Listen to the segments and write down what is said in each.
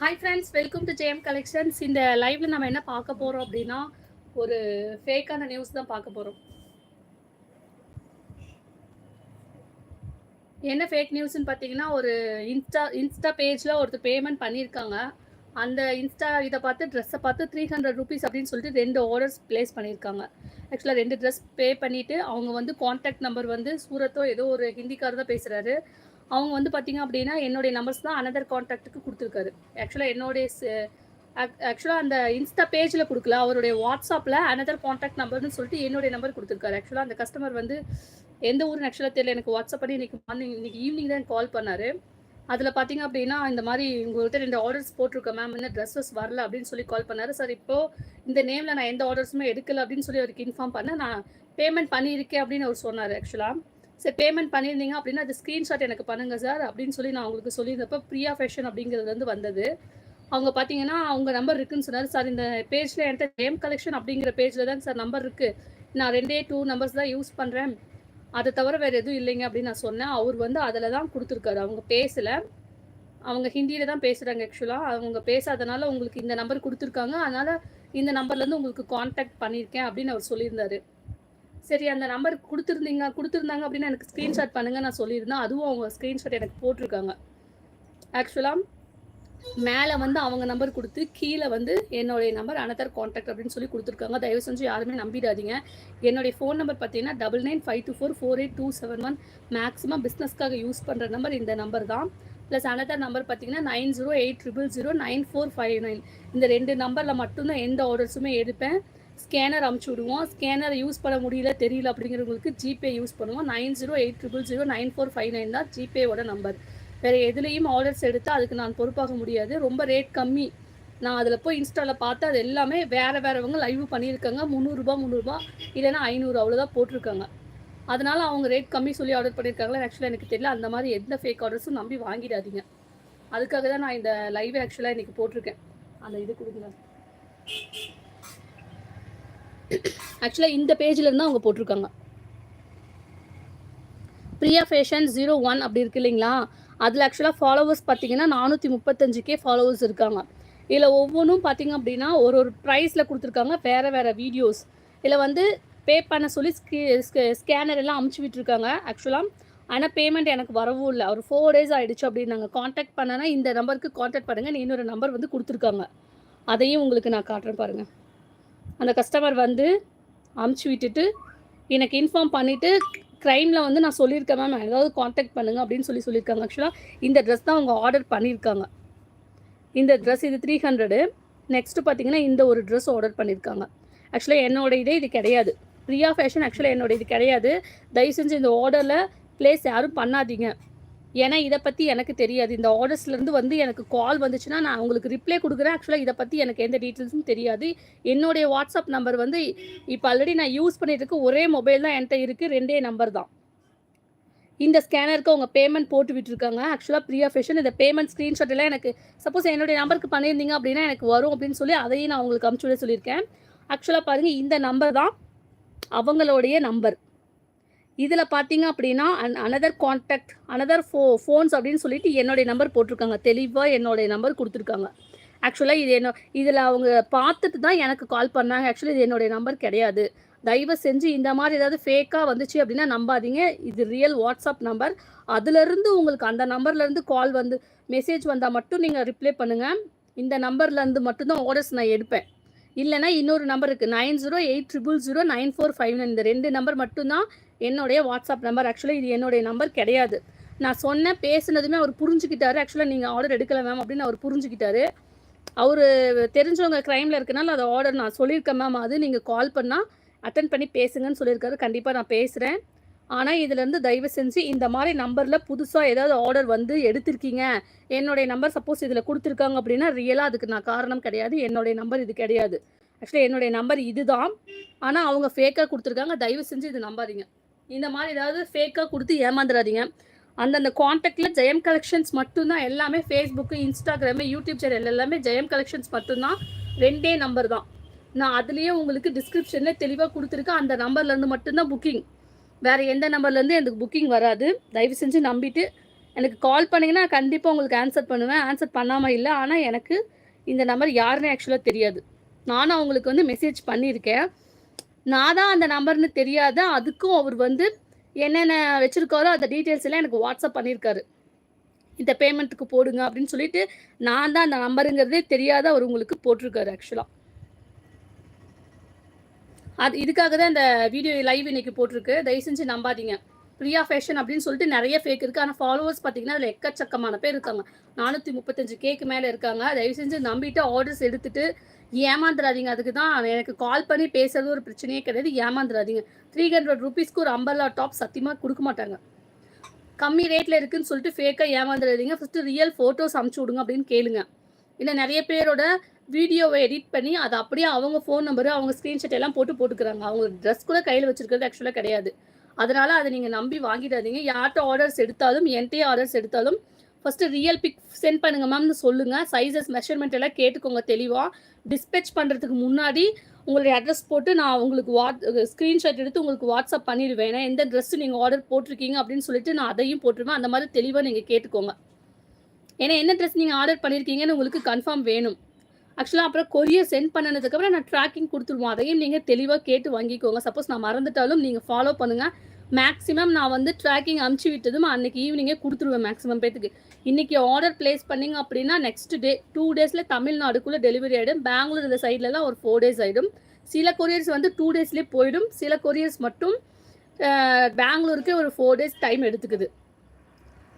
Hi friends welcome to JM collections இந்த லைவ்ல நம்ம என்ன பார்க்க போறோம் அப்படின்னா ஒரு ஃபேக்கான நியூஸ் தான் பார்க்க போறோம். என்ன ஃபேக் நியூஸ்ன்னு பார்த்தீங்கன்னா ஒரு இன்ஸ்டா இன்ஸ்டா பேஜில் ஒருத்தர் பேமெண்ட் பண்ணியிருக்காங்க. அந்த இன்ஸ்டா இதை பார்த்து ட்ரெஸ்ஸை பார்த்து த்ரீ ஹண்ட்ரட் ருபீஸ் அப்படின்னு சொல்லிட்டு ரெண்டு ஆர்டர்ஸ் ப்ளேஸ் பண்ணியிருக்காங்க. ஆக்சுவலாக ரெண்டு ட்ரெஸ் பே பண்ணிவிட்டு அவங்க வந்து காண்டாக்ட் நம்பர் வந்து சூரத்தோ ஏதோ ஒரு ஹிந்திக்காரர் தான் பேசுகிறாரு அவங்க வந்து பார்த்தீங்க அப்படின்னா என்னுடைய நம்பர்ஸ் தான் அனதர் காண்டாக்ட்டுக்கு கொடுத்துருக்காரு. ஆக்சுவலாக என்னுடைய ஆக்சுவலாக அந்த இன்ஸ்டா பேஜில் கொடுக்கல அவருடைய வாட்ஸ்அப்பில் அனதர் காண்டாக்ட் நம்பர்னு சொல்லிட்டு என்னுடைய நம்பர் கொடுத்துருக்காரு. ஆக்சுவலாக அந்த கஸ்டமர் வந்து எந்த ஊர்னு ஆக்சுவலாக தெரியல எனக்கு வாட்ஸ்அப் பண்ணி இன்னைக்கு மார்னிங் இன்னைக்கு ஈவினிங் தான் கால் பண்ணார். அதில் பார்த்தீங்க அப்படின்னா இந்த மாதிரி உங்கள்கிட்ட ரெண்டு ஆர்டர்ஸ் போட்டிருக்கேன் மேம் என்ன ட்ரெஸ்ஸஸ் வரல அப்படின்னு சொல்லி கால் பண்ணார். சார் இப்போது இந்த நேமில் நான் எந்த ஆர்டர்ஸுமே எடுக்கல அப்படின்னு சொல்லி அவருக்கு இன்ஃபார்ம் பண்ணேன் நான் பேமெண்ட் பண்ணியிருக்கேன் அப்படின்னு அவர் சொன்னார் ஆக்சுவலாக சரி பேமெண்ட் பண்ணியிருந்தீங்க அப்படின்னா அது ஸ்க்ரீன்ஷாட் எனக்கு பண்ணுங்கள் சார் அப்படின்னு சொல்லி நான் உங்களுக்கு சொல்லியிருந்தப்போ ப்ரியா ஃபேஷன் அப்படிங்கிறது வந்து வந்தது. அவங்க பார்த்தீங்கன்னா அவங்க நம்பர் இருக்குன்னு சொன்னார். சார் இந்த பேஜில் என்கிட்ட கேம் கலெக்ஷன் அப்படிங்கிற பேஜில் தான் சார் நம்பர் இருக்குது நான் ரெண்டே டூ நம்பர்ஸ் தான் யூஸ் பண்ணுறேன் அதை தவிர வேறு எதுவும் இல்லைங்க அப்படின்னு நான் சொன்னேன். அவர் வந்து அதில் தான் கொடுத்துருக்காரு. அவங்க பேசலை. அவங்க ஹிந்தியில் தான் பேசுகிறாங்க ஆக்சுவலாக அவங்க பேசாதனால உங்களுக்கு இந்த நம்பர் கொடுத்துருக்காங்க. அதனால் இந்த நம்பர்லேருந்து உங்களுக்கு காண்டாக்ட் பண்ணியிருக்கேன் அப்படின்னு அவர் சொல்லியிருந்தாரு. சரி அந்த நம்பர் கொடுத்துருந்தீங்க கொடுத்துருந்தாங்க அப்படின்னு எனக்கு ஸ்க்ரீன்ஷாட் பண்ணுங்க நான் சொல்லியிருந்தேன். அதுவும் அவங்க ஸ்க்ரீன்ஷாட் எனக்கு போட்டிருக்காங்க. ஆக்சுவலாக மேலே வந்து அவங்க நம்பர் கொடுத்து கீழே வந்து என்னுடைய நம்பர் அனதர் காண்டாக்ட் அப்படின்னு சொல்லி கொடுத்துருக்காங்க. தயவு செஞ்சு யாருமே நம்பிடாதீங்க. என்னுடைய ஃபோன் நம்பர் பார்த்தீங்கன்னா double nine five two four four eight two seven one maximum பிஸ்னஸ்க்காக use பண்ணுற நம்பர் இந்த நம்பர் தான். ப்ளஸ் அனதர் நம்பர் பார்த்தீங்கன்னா nine zero eight triple zero nine four five nine இந்த ரெண்டு நம்பரில் மட்டும்தான் எந்த ஆர்டர்ஸுமே எடுப்பேன். ஸ்கேனர் அமுச்சு விடுவோம். ஸ்கேனர் யூஸ் பண்ண முடியல தெரியல அப்படிங்கிறவங்களுக்கு ஜிபே யூஸ் பண்ணுவோம். Nine zero eight triple zero nine four five nine தான் ஜிபேவோட நம்பர் வேறு எதுலேயும் ஆர்டர்ஸ் எடுத்தால் அதுக்கு நான் பொறுப்பாக முடியாது. ரொம்ப ரேட் கம்மி. நான் அதில் போய் இன்ஸ்டாவில் பார்த்து அது எல்லாமே வேறு வேறவங்க லைவ் பண்ணியிருக்காங்க. முந்நூறுரூபா முந்நூறுரூபா இல்லைன்னா ஐநூறு அவ்வளோதான் போட்டிருக்காங்க. அதனால் அவங்க ரேட் கம்மி சொல்லி ஆர்டர் பண்ணியிருக்காங்களா? ஆக்சுவலாக எனக்கு தெரியல. அந்த மாதிரி எந்த ஃபேக் ஆர்டர்ஸும் நம்பி வாங்கிடாதீங்க. அதுக்காக தான் நான் இந்த லைவ் ஆக்சுவலாக இன்றைக்கி போட்டிருக்கேன். அந்த இது கொடுக்குறேன். ஆக்சுவலாக இந்த பேஜில் இருந்தால் அவங்க போட்டிருக்காங்க. பிரியா ஃபேஷன் ஜீரோ ஒன் அப்படி இருக்கு இல்லைங்களா? அதில் ஆக்சுவலாக ஃபாலோவர்ஸ் பார்த்தீங்கன்னா நானூற்றி முப்பத்தஞ்சுக்கே ஃபாலோவர்ஸ் இருக்காங்க. இதில் ஒவ்வொன்றும் பார்த்தீங்க அப்படின்னா ஒரு ஒரு ப்ரைஸில் கொடுத்துருக்காங்க வேறு வேறு வீடியோஸ் இதில் வந்து பே பண்ண சொல்லி ஸ்கேனர் எல்லாம் அமுச்சு விட்டுருக்காங்க ஆக்சுவலாக ஆனால் பேமெண்ட் எனக்கு வரவும் இல்லை. ஒரு ஃபோர் டேஸ் ஆகிடுச்சு அப்படின்னு நாங்கள் காண்டாக்ட் பண்ணனா இந்த நம்பருக்கு காண்டாக்ட் பண்ணுங்கள் இன்னொரு நம்பர் வந்து கொடுத்துருக்காங்க. அதையும் உங்களுக்கு நான் காட்டுறேன் பாருங்கள் அந்த கஸ்டமர் வந்து அமுச்சு விட்டுட்டு எனக்கு இன்ஃபார்ம் பண்ணிவிட்டு க்ரைமில் வந்து நான் சொல்லியிருக்கேன் மேம் ஏதாவது காண்டாக்ட் பண்ணுங்கள் அப்படின்னு சொல்லி சொல்லியிருக்காங்க. ஆக்சுவலாக இந்த ட்ரெஸ் தான் அவங்க ஆர்டர் பண்ணியிருக்காங்க. இந்த ட்ரெஸ் இது த்ரீ ஹண்ட்ரடு நெக்ஸ்ட்டு பார்த்தீங்கன்னா இந்த ஒரு ட்ரெஸ் ஆர்டர் பண்ணியிருக்காங்க. ஆக்சுவலாக என்னோட இதே இது கிடையாது. பிரியா ஃபேஷன் ஆக்சுவலாக என்னோட இது கிடையாது. தயவு செஞ்சு இந்த ஆர்டரில் ப்ளேஸ் யாரும் பண்ணாதீங்க. ஏன்னா இதை பற்றி எனக்கு தெரியாது. இந்த ஆர்டர்ஸ்லேருந்து வந்து எனக்கு கால் வந்துச்சுன்னா நான் உங்களுக்கு ரிப்ளை கொடுக்குறேன். ஆக்சுவலாக இதை பற்றி எனக்கு எந்த டீட்டெயில்ஸும் தெரியாது. என்னுடைய வாட்ஸ்அப் நம்பர் வந்து இப்போ ஆல்ரெடி நான் யூஸ் பண்ணிட்டு இருக்க ஒரே மொபைல் தான் என்கிட்ட இருக்குது ரெண்டே நம்பர் தான். இந்த ஸ்கேனருக்கு அவங்க பேமெண்ட் போட்டு விட்டுருக்காங்க. ஆக்சுவலாக ப்ரியா ஃபேஷன் இந்த பேமெண்ட் ஸ்க்ரீன்ஷாட் எல்லாம் எனக்கு சப்போஸ் என்னுடைய நம்பருக்கு பண்ணியிருந்தீங்க அப்படின்னா எனக்கு வரும் அப்படின்னு சொல்லி அதையும் நான் உங்களுக்கு அமுச்சு விட சொல்லியிருக்கேன். ஆக்சுவலாக பாருங்கள் இந்த நம்பர் தான் அவங்களுடைய நம்பர் இதில் பார்த்தீங்க அப்படின்னா அன் அனதர் கான்டாக்ட் அனதர் ஃபோ ஃபோன்ஸ் அப்படின்னு சொல்லிட்டு என்னுடைய நம்பர் போட்டிருக்காங்க. தெளிவாக என்னுடைய நம்பர் கொடுத்துருக்காங்க. ஆக்சுவலாக இது என்ன இதில் அவங்க பார்த்துட்டு தான் எனக்கு கால் பண்ணாங்க. ஆக்சுவலி இது என்னுடைய நம்பர் கிடையாது. தயவு செஞ்சு இந்த மாதிரி ஏதாவது ஃபேக்காக வந்துச்சு அப்படின்னா நம்பாதீங்க. இது ரியல் வாட்ஸ்அப் நம்பர் அதுலேருந்து உங்களுக்கு அந்த நம்பர்லேருந்து கால் வந்து மெசேஜ் வந்தால் மட்டும் நீங்கள் ரிப்ளை பண்ணுங்கள் இந்த நம்பர்லேருந்து மட்டும்தான் ஆர்டர்ஸ் நான் எடுப்பேன். இல்லைனா இன்னொரு நம்பர் இருக்குது nine zero eight triple zero nine four five nine இந்த ரெண்டு நம்பர் மட்டும்தான் என்னுடைய வாட்ஸ்அப் நம்பர். ஆக்சுவலாக இது என்னுடைய நம்பர் கிடையாது. நான் சொன்னேன் பேசுனதுமே அவர் புரிஞ்சுக்கிட்டாரு. ஆக்சுவலாக நீங்கள் ஆர்டர் எடுக்கல மேம் அப்படின்னு அவர் புரிஞ்சுக்கிட்டாரு. அவர் தெரிஞ்சவங்க க்ரைமில் இருக்கனால அதை ஆர்டர் நான் சொல்லியிருக்கேன் மேம் அது நீங்கள் கால் பண்ணால் அட்டன் பண்ணி பேசுங்கன்னு சொல்லியிருக்காரு. கண்டிப்பாக நான் பேசுகிறேன் ஆனால் இதுலேருந்து தயவு செஞ்சு இந்த மாதிரி நம்பரில் புதுசாக ஏதாவது ஆர்டர் வந்து எடுத்திருக்கீங்க. என்னுடைய நம்பர் சப்போஸ் இதில் கொடுத்துருக்காங்க அப்படின்னா ரியலாக அதுக்கு நான் காரணம் கிடையாது. என்னுடைய நம்பர் இது கிடையாது. ஆக்சுவலி என்னுடைய நம்பர் இதுதான். ஆனால் அவங்க ஃபேக்காக கொடுத்துருக்காங்க. தயவு செஞ்சு இது நம்பாதீங்க. இந்த மாதிரி ஏதாவது ஃபேக்காக கொடுத்து ஏமாந்துடாதீங்க அந்தந்த காண்டாக்டில் ஜெயம் கலெக்ஷன்ஸ் மட்டும்தான் எல்லாமே ஃபேஸ்புக்கு இன்ஸ்டாகிராமு யூடியூப் சேனல் எல்லாமே ஜெயம் கலெக்ஷன்ஸ் மட்டும்தான். ரெண்டே நம்பர் தான். நான் அதுலேயே உங்களுக்கு டிஸ்கிரிப்ஷனில் தெளிவாக கொடுத்துருக்கேன். அந்த நம்பர்லேருந்து மட்டும்தான் புக்கிங் வேறு எந்த நம்பர்லேருந்து எனக்கு புக்கிங் வராது. தயவு செஞ்சு நம்பிட்டு எனக்கு கால் பண்ணிங்கன்னா கண்டிப்பாக உங்களுக்கு ஆன்சர் பண்ணுவேன். ஆன்சர் பண்ணாமல் இல்லை. ஆனால் எனக்கு இந்த நம்பர் யாருன்னு ஆக்சுவலாக தெரியாது. நானும் அவங்களுக்கு வந்து மெசேஜ் பண்ணியிருக்கேன். நான் தான் அந்த நம்பர்னு தெரியாத. அதுக்கும் அவர் வந்து என்னென்ன வச்சுருக்காரோ அந்த டீட்டெயில்ஸ் எல்லாம் எனக்கு வாட்ஸ்அப் பண்ணியிருக்காரு இந்த பேமெண்ட்டுக்கு போடுங்க அப்படின்னு சொல்லிட்டு நான் தான் அந்த நம்பருங்கிறதே தெரியாத அவர் உங்களுக்கு போட்டிருக்காரு ஆக்சுவலாக அது இதுக்காக தான் இந்த வீடியோ லைவ் இன்னைக்கு போட்டிருக்கு. தயவு செஞ்சு நம்பாதீங்க. பிரியா ஃபேஷன் அப்படின்னு சொல்லிட்டு நிறைய ஃபேக் இருக்குது ஆனால் ஃபாலோவர்ஸ் பார்த்தீங்கன்னா அதில் எக்கச்சக்கமான பேர் இருக்காங்க. நானூற்றி முப்பத்தஞ்சு கேக்கு மேலே இருக்காங்க. தயவு செஞ்சு நம்பிட்டு ஆர்டர்ஸ் எடுத்துட்டு ஏமாந்துடாதீங்க அதுக்கு தான் எனக்கு கால் பண்ணி பேசுறது ஒரு பிரச்சனையே கிடையாது. ஏமாந்துடாதீங்க த்ரீ ஹண்ட்ரட் ருபீஸ்க்கு ஒரு அம்பர்லா டாப் சத்தியமாக கொடுக்க மாட்டாங்க. கம்மி ரேட்டில் இருக்குன்னு சொல்லிட்டு ஃபேக்காக ஏமாந்துடாதீங்க ஃபஸ்ட்டு ரியல் ஃபோட்டோஸ் அமுச்சு விடுங்க அப்படின்னு கேளுங்க. இல்லை நிறைய பேரோட வீடியோவை எடிட் பண்ணி அதை அப்படியே அவங்க ஃபோன் நம்பரு அவங்க ஸ்க்ரீன்ஷாட் எல்லாம் போட்டு போட்டுக்கிறாங்க. அவங்க ட்ரெஸ் கூட கையில் வச்சுருக்கிறது ஆக்சுவலாக கிடையாது. அதனால அதை நீங்கள் நம்பி வாங்கிடாதீங்க. யார்கிட்ட ஆர்டர்ஸ் எடுத்தாலும் என்கிட்டயே ஆர்டர்ஸ் எடுத்தாலும் ஃபஸ்ட்டு ரியல் பிக் சென்ட் பண்ணுங்க மேம்னு சொல்லுங்கள் சைஸஸ் மெஷர்மெண்ட் எல்லாம் கேட்டுக்கோங்க தெளிவாக டிஸ்பேச் பண்ணுறதுக்கு முன்னாடி உங்களுடைய அட்ரஸ் போட்டு நான் உங்களுக்கு வாட் ஸ்க்ரீன்ஷாட் எடுத்து உங்களுக்கு வாட்ஸ்அப் பண்ணிடுவேன். ஏன்னா எந்த ட்ரெஸ் நீங்கள் ஆர்டர் போட்டிருக்கீங்க அப்படின்னு சொல்லிட்டு நான் அதையும் போட்டுருவேன். அந்த மாதிரி தெளிவாக நீங்கள் கேட்டுக்கோங்க. ஏன்னா என்ன ட்ரெஸ் நீங்கள் ஆர்டர் பண்ணியிருக்கீங்கன்னு உங்களுக்கு கன்ஃபார்ம் வேணும். ஆக்சுவலாக அப்புறம் கொரியர் சென்ட் பண்ணதுக்கப்புறம் நான் ட்ராக்கிங் கொடுத்துருவோம். அதையும் நீங்கள் தெளிவாக கேட்டு வாங்கிக்கோங்க. சப்போஸ் நான் மறந்துட்டாலும் நீங்கள் ஃபாலோ பண்ணுங்கள் மேக்ஸிமம் நான் வந்து ட்ராக்கிங் அமுச்சு விட்டதும் அன்னைக்கு ஈவினிங்கே கொடுத்துருவேன் மேக்ஸிமம் பேத்துக்கு. இன்றைக்கி ஆர்டர் ப்ளேஸ் பண்ணிங்க அப்படின்னா நெக்ஸ்ட் டே டூ டேஸில் தமிழ்நாடுக்குள்ளே டெலிவரி ஆகிடும் பெங்களூர் இந்த சைட்லலாம் ஒரு ஃபோர் டேஸ் ஆகிடும் சில கொரியர்ஸ் வந்து டூ டேஸ்லேயே போயிடும். சில கொரியர்ஸ் மட்டும் பெங்களூருக்கே ஒரு ஃபோர் டேஸ் டைம் எடுத்துக்குது.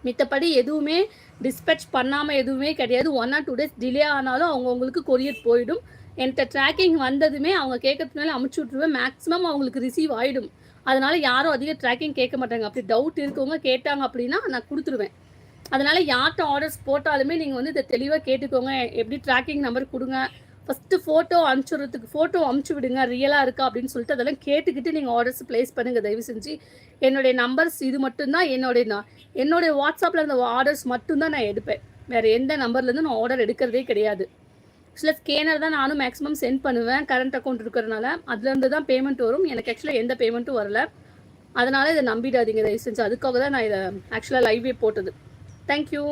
மித்தபடி எதுவுமே டிஸ்பேச் பண்ணாமல் எதுவுமே கிடையாது. One or two days delay ஆனாலும் அவங்கவுங்களுக்கு கொரியர் போயிடும். என்கிட்ட ட்ராக்கிங் வந்ததுமே அவங்க கேட்கறதுனால அமுச்சு விட்ருவேன் மேக்ஸிமம் அவங்களுக்கு ரிசீவ் ஆகிடும் அதனால் யாரும் அதிக ட்ராக்கிங் கேட்க மாட்டாங்க. அப்படி டவுட் இருக்கவங்க கேட்டாங்க அப்படின்னா நான் கொடுத்துருவேன். அதனால் யார்கிட்ட ஆர்டர்ஸ் போட்டாலுமே நீங்கள் வந்து இதை தெளிவாக கேட்டுக்கோங்க. எப்படி ட்ராக்கிங் நம்பர் கொடுங்க. ஃபஸ்ட்டு ஃபோட்டோ அனுப்பிச்சுறதுக்கு ஃபோட்டோ அனுப்பிச்சி விடுங்க ரியலாக இருக்கா அப்படின்னு சொல்லிட்டு அதெல்லாம் கேட்டுக்கிட்டு நீங்கள் ஆர்டர்ஸ் ப்ளேஸ் பண்ணுங்கள் தயவு செஞ்சு. என்னுடைய நம்பர்ஸ் இது மட்டும்தான் என்னுடைய நான் என்னுடைய வாட்ஸ்அப்பில் இருந்த ஆர்டர்ஸ் மட்டும்தான் நான் எடுப்பேன். வேறு எந்த நம்பர்லேருந்து நான் ஆர்டர் எடுக்கிறதே கிடையாது. சில ஸ்கேனர் தான் நானும் மேக்ஸிமம் சென்ட் பண்ணுவேன் கரண்ட் அக்கௌண்ட் இருக்கிறனால அதுலேருந்து தான் பேமெண்ட் வரும். எனக்கு ஆக்சுவலாக எந்த பேமெண்ட்டும் வரல. அதனால் இதை நம்பிடாதீங்க தயவு செஞ்சு. அதுக்காக தான் நான் இதை ஆக்சுவலாக லைவே போட்டது. தேங்க்யூ